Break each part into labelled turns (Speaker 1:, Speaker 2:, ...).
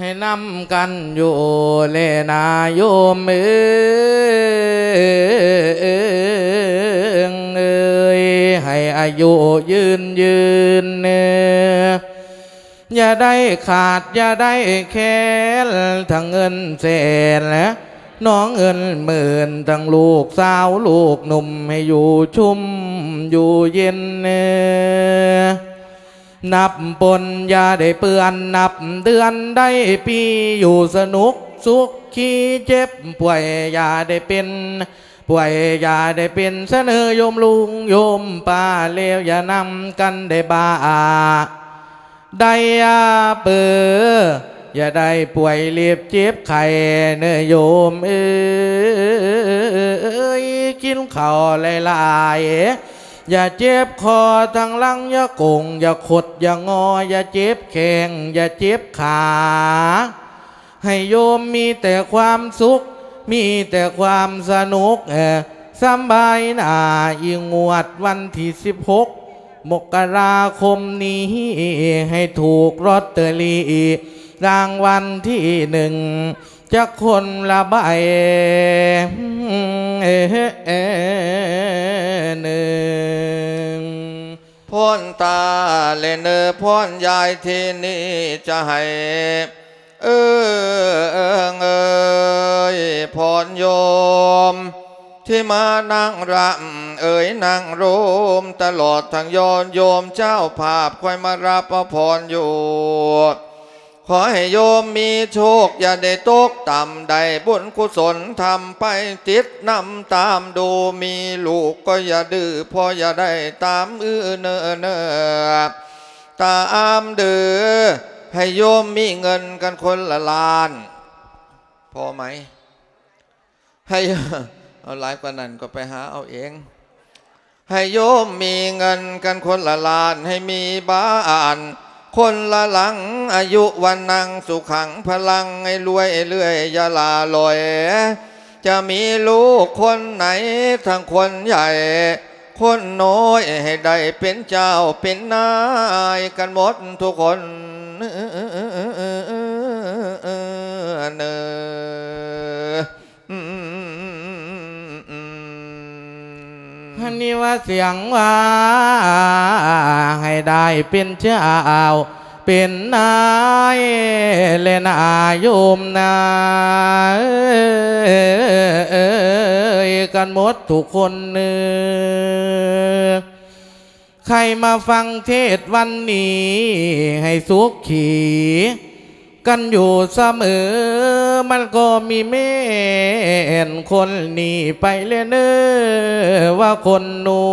Speaker 1: ให้นำกันอยู่เลนาโยมเอ้ยให้อายุยืนยืนเนออย่าได้ขาด อย่าได้แค้นทั้งเงินเศษและน้องเงินหมื่นทั้งลูกสาวลูกหนุ่มให้อยู่ชุ่มอยู่เย็นเนอ นับปนยาได้เปื้อนนับเดือนได้ปีอยู่สนุกสุขขี้เจ็บป่วยยาได้เป็นป่วยยาได้เป็นเสนอโยมลุงโยมป้าเลวอย่านำกันได้บาได้ยาเปืออย่าได้ป่วยเรียบเจ็บไข้เนื้อโยมเอ้ยกินข้าวหลายๆ อย่าเจ็บคอทางลังอย่าโกงอย่าขดอย่างออย่าเจ็บแข้งอย่าเจ็บขา ให้โยมมีแต่ความสุข มีแต่ความสนุกเออสบายหนาอีงวดวันที่สิบหกมกราคมนี้ให้ถูกรอตเตอรี่รางวัลที่หนึ่งจะคนละใบเออ หนึ่ง
Speaker 2: พ้นตาเลนเนอพ้นยายที่นี่จะให้เออเองเอยพรโยม ที่มานั่งรำเอ่ยนั่งโรม ตลอดทางยอนโยมเจ้าภาพคอยมารับเอาพรอยู่ ขอให้โยมมีโชค อย่าได้ตกต่ำใดบุญกุศลทำไปติดนำตามดูมีลูกก็อย่าดื้อพออย่าได้ตามอื้อเนอเนอตามเดือให้โยมมีเงินกันคนละล้าน พอไหม ให้เอาหลายกว่านั้นก็ไปหาเอาเองให้โยมมีเงินกันคนละล้านให้มีบ้าน คนละหลังอายุวันนังสุขังพลังให้รวยเรื่อยยาลาลอย จะมีลูกคนไหนทั้งคนใหญ่ คนน้อยให้ได้เป็นเจ้าเป็นนายกันหมดทุกคนเนอ
Speaker 1: นี่ว่าเสียงว่าให้ได้เป็นเจ้าเป็นนายเลนอาโยมนาเอ้ยกันหมดทุกคนเนื้อใครมาฟังเทศวันนี้ ให้สุขขี กันอยู่เสมอ มันก็มีเม่นคนหนีไปเลยเนอว่าคนนู้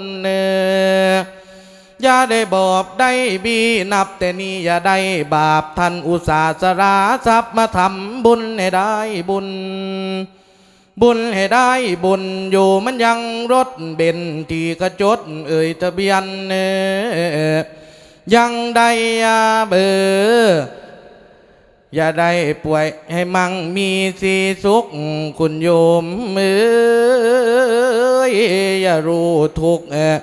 Speaker 1: นเนออย่าได้บอบได้บีนับแต่นี่อย่าได้บาปท่านอุตสาสราทรัพย์มาทำบุญให้ได้บุญ บุญให้ได้บุญอยู่มันยังรถเบนที่กระจดเอ่ยทะเบียนเนอยังได้ยาเบอ อย่าได้ป่วยให้มั่งมีสีสุขคุณโยมเอ้ยอย่ารู้ทุกข์เออ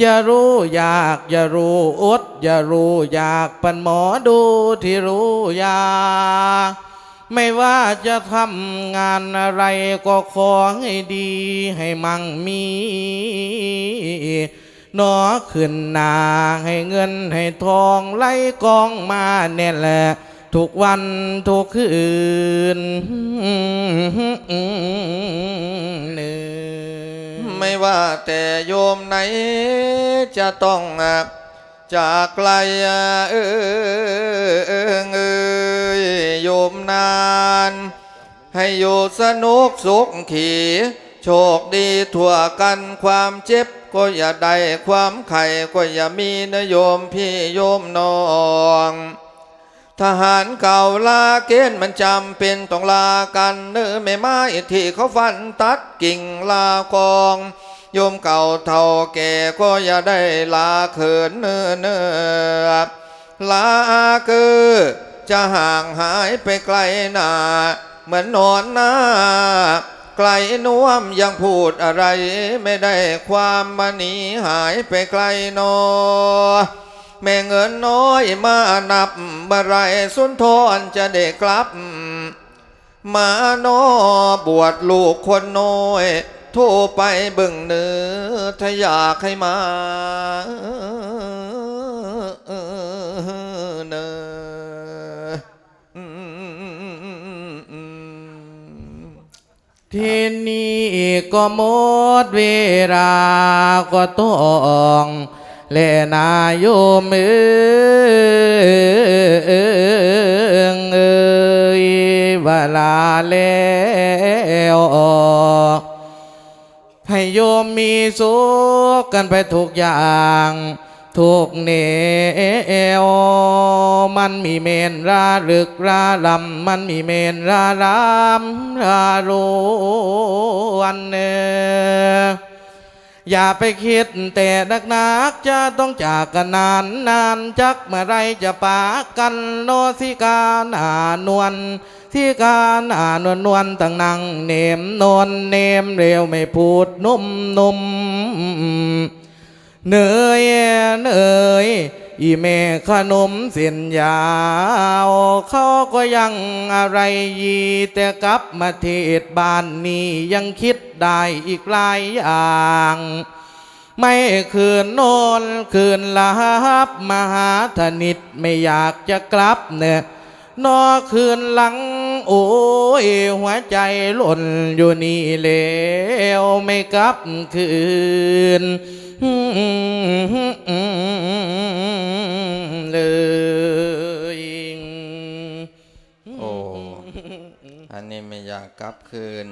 Speaker 1: อย่ารู้อยากอย่ารู้อดอย่ารู้อยากปันหมอดูที่รู้ยา ไม่ว่าจะทำงานอะไรก็ขอให้ดีให้มั่งมีนอขึ้นนาให้เงินให้ทองไหลกองมาเนี่ยแหละ ทุกวันทุกคืนเนื้อ
Speaker 2: ไม่ว่าแต่โยมไหนจะต้องจากไกลเออเอยโยมนาน ให้อยู่สนุกสุขขีโชคดีทั่วกันความเจ็บก็อย่าได้ความไข่ก็อย่ามีนะโยมพี่โยมน้อง ทหารเก่าลาเกณฑ์มันจำเป็นต้องลากันเนื้อไม่ไม้ที่เขาฟันตัดกิ่งลากองโยมเก่าเท่าแก่ก็อย่าได้ลาเขินเนื้อเนื้อลาคือ จะห่างหายไปไกลหนาเหมือนนอนหน้าไกลน่วมยังพูดอะไรไม่ได้ความมานีหายไปไกลโนอ แม่เงินน้อยมานับบ่ไรสุนทรจะได้กลับ มาโนอบวชลูกคนน้อย โทรไปเบิ่งเนื้อถ้าอยากให้มาเนอ
Speaker 1: ทีนี้ก็หมดเวลาก็ต้อง แลนายโยมเองเอยเวลาแล้วให้โยมมีสุขกันไปทุกอย่างทุกเนวมันมีเมนราลึกราลำมันมีเมนราลำราโรวันเน อย่าไปคิดแต่นักนักจะต้องจากกันนานนานจักเมื่อไรจะปากันโนสิกาหนานวลที่กาหนานวลนวลตั้งนังเนมนนเนมเร็วไม่พูดนุ่มนุ่มเหนื่อยเหนื่อย อีเมขนมเส้นยาวเขาก็ยังอะไรยีแต่กลับมาเทศบ้านนี้ยังคิดได้อีกหลายอย่างไม่คืนโนนคืนลับมหาธนิตไม่อยากจะกลับเนี่ยนอคืนหลัง โอ้ยหัวใจหล่นอยู่นี่แล้วไม่กลับคืน
Speaker 2: อย่ากกลับคืน